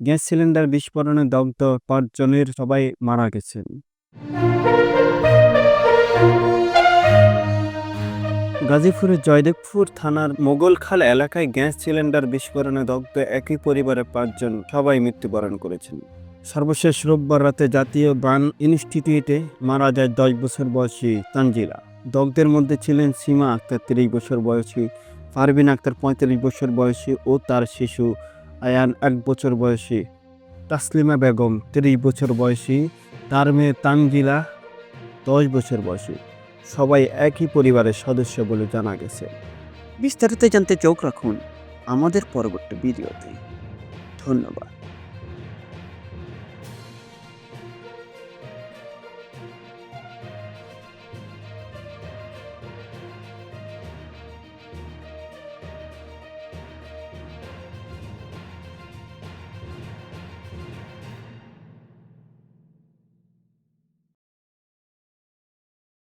Gas cylinder বিস্ফোরণে দগ্ধ পাঁচজনের সবাই মারা গেছেন। গাজীপুরের জয়দেবপুর থানার মোগলখাল এলাকায় গ্যাস সিলিন্ডার বিস্ফোরণে দগ্ধ একই পরিবারের পাঁচজন সবাই মৃত্যুবরণ করেছেন। সর্বশেষ রোববার রাতে জাতীয় বান ইনস্টিটিউটে মারা যায় দশ বছর বয়সী তানজিলা। দগ্ধের মধ্যে ছিলেন সীমা আক্তার, তিরিশ বছর বয়সী, পারভিন আক্তার পঁয়ত্রিশ বছর বয়সী ও তার শিশু আয়ান এক বছর বয়সী। তাসলিমা বেগম তিরিশ বছর বয়সী। তার মেয়ে তানজিলা দশ বছর বয়সী। সবাই একই পরিবারের সদস্য বলে জানা গেছে। বিস্তারিত জানতে চোখ রাখুন আমাদের পরবর্তী ভিডিওতে। ধন্যবাদ।